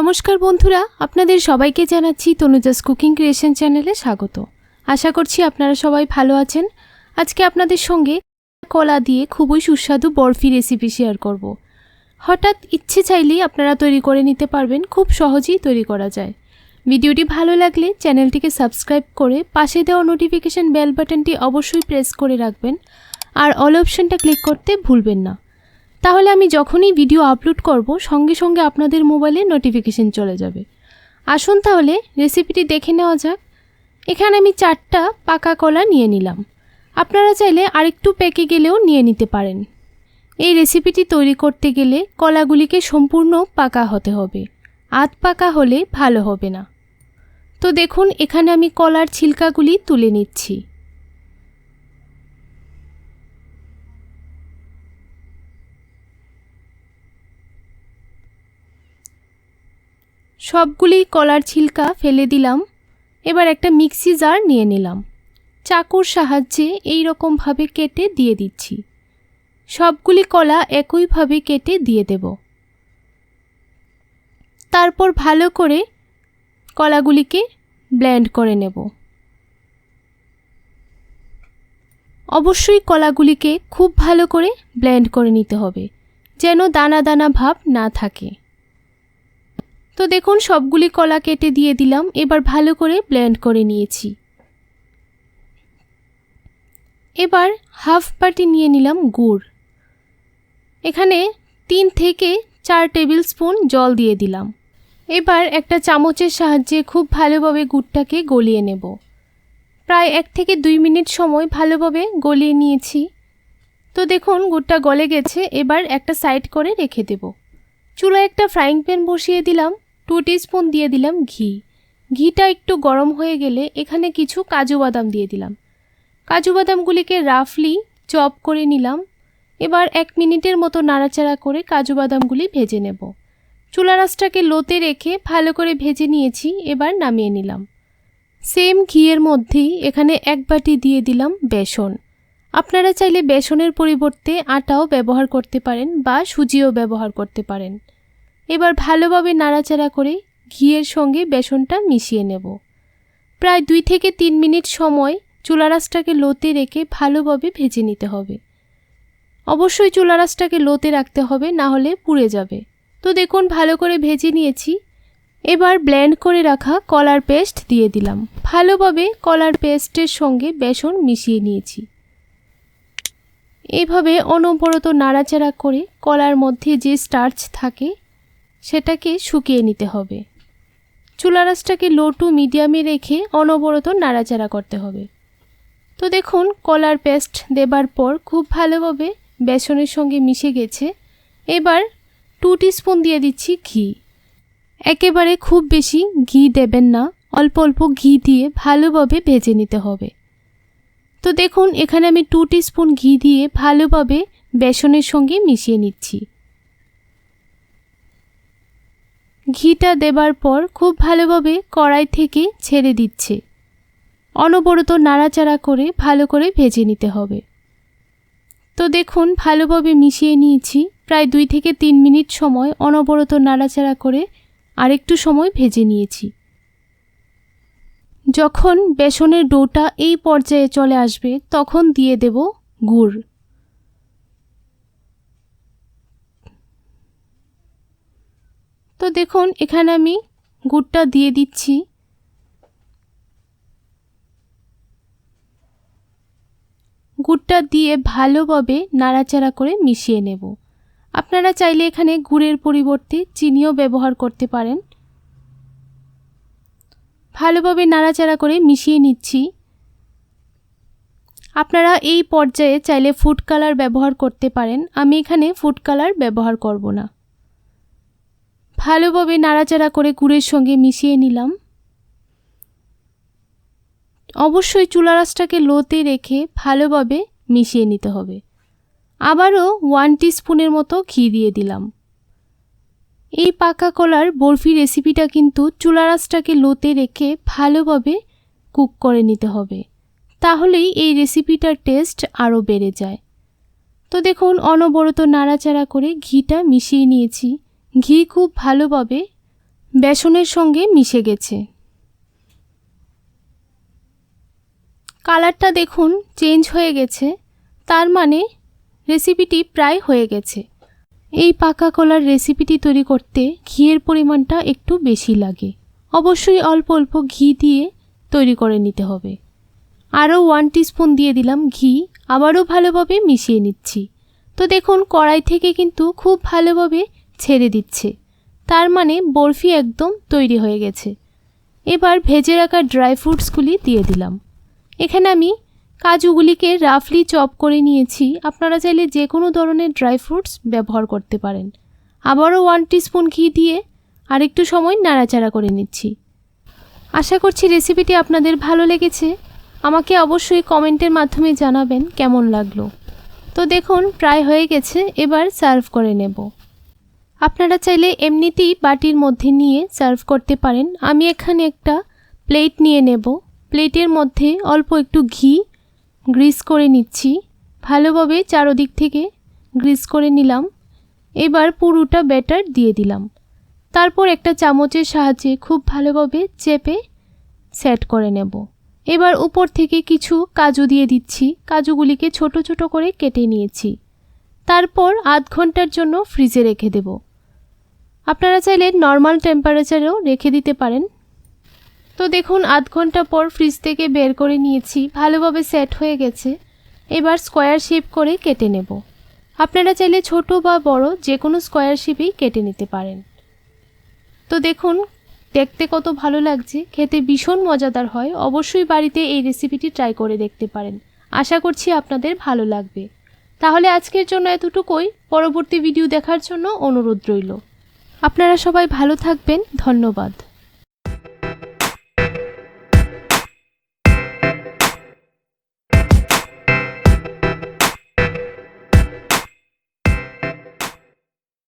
নমস্কার বন্ধুরা, আপনাদের সবাইকে জানাচ্ছি তনুজাস কুকিং ক্রিয়েশন চ্যানেলে স্বাগত। আশা করছি আপনারা সবাই ভালো আছেন। আজকে আপনাদের সঙ্গে কলা দিয়ে খুবই সুস্বাদু বরফি রেসিপি শেয়ার করব। হঠাৎ ইচ্ছে চাইলেই আপনারা তৈরি করে নিতে পারবেন, খুব সহজেই তৈরি করা যায়। ভিডিওটি ভালো লাগলে চ্যানেলটিকে সাবস্ক্রাইব করে পাশে দেওয়া নোটিফিকেশান বেল বাটনটি অবশ্যই প্রেস করে রাখবেন। আর অল অপশনটা ক্লিক করতে ভুলবেন না। তাহলে আমি যখনই ভিডিও আপলোড করব, সঙ্গে সঙ্গে আপনাদের মোবাইলে নোটিফিকেশন চলে যাবে। আসুন তাহলে রেসিপিটি দেখে নেওয়া যাক। এখানে আমি চারটা পাকা কলা নিয়ে নিলাম। আপনারা চাইলে আরেকটু পেকে গেলেও নিয়ে নিতে পারেন। এই রেসিপিটি তৈরি করতে গেলে কলাগুলিকে সম্পূর্ণ পাকা হতে হবে। আধ পাকা হলে ভালো হবে না। তো দেখুন, এখানে আমি কলার ছিলকাগুলি তুলে নিচ্ছি। সবগুলি কলার ছিলকা ফেলে দিলাম। এবার একটা মিক্সি জার নিয়ে নিলাম। চাকুর সাহায্যে এই রকমভাবে কেটে দিয়ে দিচ্ছি। সবগুলি কলা একইভাবে কেটে দিয়ে দেব। তারপর ভালো করে কলাগুলিকে ব্লেন্ড করে নেব। অবশ্যই কলাগুলিকে খুব ভালো করে ব্লেন্ড করে নিতে হবে, যেন দানা দানা ভাব না থাকে। তো দেখুন, সবগুলি কলা কেটে দিয়ে দিলাম। এবার ভালো করে ব্লেন্ড করে নিয়েছি। এবার হাফ বাটি নিয়ে নিলাম গুড়। এখানে তিন থেকে চার টেবিল স্পুন জল দিয়ে দিলাম। এবার একটা চামচের সাহায্যে খুব ভালোভাবে গুড়টাকে গলিয়ে নেব। প্রায় এক থেকে দুই মিনিট সময় ভালোভাবে গলিয়ে নিয়েছি। তো দেখুন, গুড়টা গলে গেছে। এবার একটা সাইড করে রেখে দেব। চুলায় একটা ফ্রাইং প্যান বসিয়ে দিলাম। টু স্পুন দিয়ে দিলাম ঘি। ঘিটা একটু গরম হয়ে গেলে এখানে কিছু কাজু বাদাম দিয়ে দিলাম। কাজু বাদামগুলিকে রাফলি চপ করে নিলাম। এবার এক মিনিটের মতো নাড়াচাড়া করে কাজু বাদামগুলি ভেজে নেব। চুলা রাসটাকে লোতে রেখে ভালো করে ভেজে নিয়েছি, এবার নামিয়ে নিলাম। সেম ঘিয়ের মধ্যেই এখানে এক বাটি দিয়ে দিলাম বেসন। আপনারা চাইলে বেসনের পরিবর্তে আটাও ব্যবহার করতে পারেন বা সুজিও ব্যবহার করতে পারেন। এবার ভালোভাবে নাড়াচাড়া করে ঘিয়ের সঙ্গে বেসনটা মিশিয়ে নেব। প্রায় দুই থেকে তিন মিনিট সময় চুলারাসটাকে লোতে রেখে ভালোভাবে ভেজে নিতে হবে। অবশ্যই চুলারাসটাকে লোতে রাখতে হবে, না হলে পুড়ে যাবে। তো দেখুন, ভালো করে ভেজে নিয়েছি। এবার ব্লেন্ড করে রাখা কলার পেস্ট দিয়ে দিলাম। ভালোভাবে কলার পেস্টের সঙ্গে বেসন মিশিয়ে নিয়েছি। এইভাবে অনবরত নাড়াচাড়া করে কলার মধ্যে যে স্টার্চ থাকে সেটাকে শুকিয়ে নিতে হবে। চুলারাসটাকে লো টু মিডিয়ামে রেখে অনবরত নাড়াচাড়া করতে হবে। তো দেখুন, কলার পেস্ট দেবার পর খুব ভালোভাবে বেসনের সঙ্গে মিশে গেছে। এবার টু স্পুন দিয়ে দিচ্ছি ঘি। একেবারে খুব বেশি ঘি দেবেন না, অল্প অল্প ঘি দিয়ে ভালোভাবে ভেজে নিতে হবে। তো দেখুন, এখানে আমি টু স্পুন ঘি দিয়ে ভালোভাবে বেসনের সঙ্গে মিশিয়ে নিচ্ছি। ঘিটা দেবার পর খুব ভালোভাবে কড়াই থেকে ছেড়ে দিচ্ছে। অনবরত নাড়াচাড়া করে ভালো করে ভেজে নিতে হবে। তো দেখুন, ভালোভাবে মিশিয়ে নিয়েছি। প্রায় দুই থেকে তিন মিনিট সময় অনবরত নাড়াচাড়া করে আরেকটু সময় ভেজে নিয়েছি। যখন বেসনের ডোটা এই পর্যায়ে চলে আসবে, তখন দিয়ে দেব গুড়। তো দেখুন, এখানে আমি গুড়টা দিয়ে দিচ্ছি। গুড়টা দিয়ে ভালোভাবে নাড়াচাড়া করে মিশিয়ে নেব। আপনারা চাইলে এখানে গুড়ের পরিবর্তে চিনিও ব্যবহার করতে পারেন। ভালোভাবে নাড়াচাড়া করে মিশিয়ে নিচ্ছি। আপনারা এই পর্যায়ে চাইলে ফুড কালার ব্যবহার করতে পারেন। আমি এখানে ফুড কালার ব্যবহার করব না। ভালোভাবে নাড়াচাড়া করে গুড়ের সঙ্গে মিশিয়ে নিলাম। অবশ্যই চুলারাসটাকে লোতে রেখে ভালোভাবে মিশিয়ে নিতে হবে। আবারও ওয়ান স্পুনের মতো ঘি দিয়ে দিলাম। এই পাকা কলার বরফি রেসিপিটা কিন্তু চুলারাসটাকে লোতে রেখে ভালোভাবে কুক করে নিতে হবে। তাহলেই এই রেসিপিটার টেস্ট আরও বেড়ে যায়। তো দেখুন, অনবরত নাড়াচাড়া করে ঘিটা মিশিয়ে নিয়েছি। ঘি খুব ভালোভাবে বেসনের সঙ্গে মিশে গেছে। কালারটা দেখুন চেঞ্জ হয়ে গেছে, তার মানে রেসিপিটি প্রায় হয়ে গেছে। এই পাকা কলার রেসিপিটি তৈরি করতে ঘিয়ের পরিমাণটা একটু বেশি লাগে। অবশ্যই অল্প অল্প ঘি দিয়ে তৈরি করে নিতে হবে। আরও ওয়ান স্পুন দিয়ে দিলাম ঘি, আবারও ভালোভাবে মিশিয়ে নিচ্ছি। তো দেখুন কড়াই থেকে কিন্তু খুব ভালোভাবে ছেড়ে দিচ্ছে। তার মানে বরফি একদম তৈরি হয়ে গেছে। এবার ভেজে রাখা ড্রাই ফ্রুটসগুলি দিয়ে দিলাম। এখানে আমি কাজুগুলিকে রাফলি চপ করে নিয়েছি। আপনারা চাইলে যে কোনো ধরনের ড্রাই ফ্রুটস ব্যবহার করতে পারেন। আবারও ওয়ান স্পুন ঘি দিয়ে আরেকটু সময় নাড়াচাড়া করে নিচ্ছি। আশা করছি রেসিপিটি আপনাদের ভালো লেগেছে। আমাকে অবশ্যই কমেন্টের মাধ্যমে জানাবেন কেমন লাগল। তো দেখুন, প্রায় হয়ে গেছে। এবার সার্ভ করে নেব। আপনারা চাইলে এমনিতেই বাটির মধ্যে নিয়ে সার্ভ করতে পারেন। আমি এখানে একটা প্লেট নিয়ে নেব। প্লেটের মধ্যে অল্প একটু ঘি গ্রিস করে নিচ্ছি। ভালোভাবে চারোদিক থেকে গ্রিস করে নিলাম। এবার পুরোটা ব্যাটার দিয়ে দিলাম। তারপর একটা চামচের সাহায্যে খুব ভালোভাবে চেপে সেট করে নেব। এবার উপর থেকে কিছু কাজু দিয়ে দিচ্ছি। কাজুগুলিকে ছোট ছোট করে কেটে নিয়েছি। তারপর আধ ঘণ্টার জন্য ফ্রিজে রেখে দেব। আপনারা চাইলে নর্মাল টেম্পারেচারেও রেখে দিতে পারেন। তো দেখুন, আধ ঘণ্টা পর ফ্রিজ থেকে বের করে নিয়েছি, ভালোভাবে সেট হয়ে গেছে। এবার স্কোয়ার শেপ করে কেটে নেব। আপনারা চাইলে ছোট বা বড় যে কোনো স্কোয়ার শেপেই কেটে নিতে পারেন। তো দেখুন, দেখতে কত ভালো লাগছে, খেতে ভীষণ মজাদার হয়, অবশ্যই বাড়িতে এই রেসিপিটি ট্রাই করে দেখতে পারেন। আশা করছি আপনাদের ভালো লাগবে। তাহলে আজকের জন্য এতটুকুই, পরবর্তী ভিডিও দেখার জন্য অনুরোধ রইল। আপনারা সবাই ভালো থাকবেন ধন্যবাদ।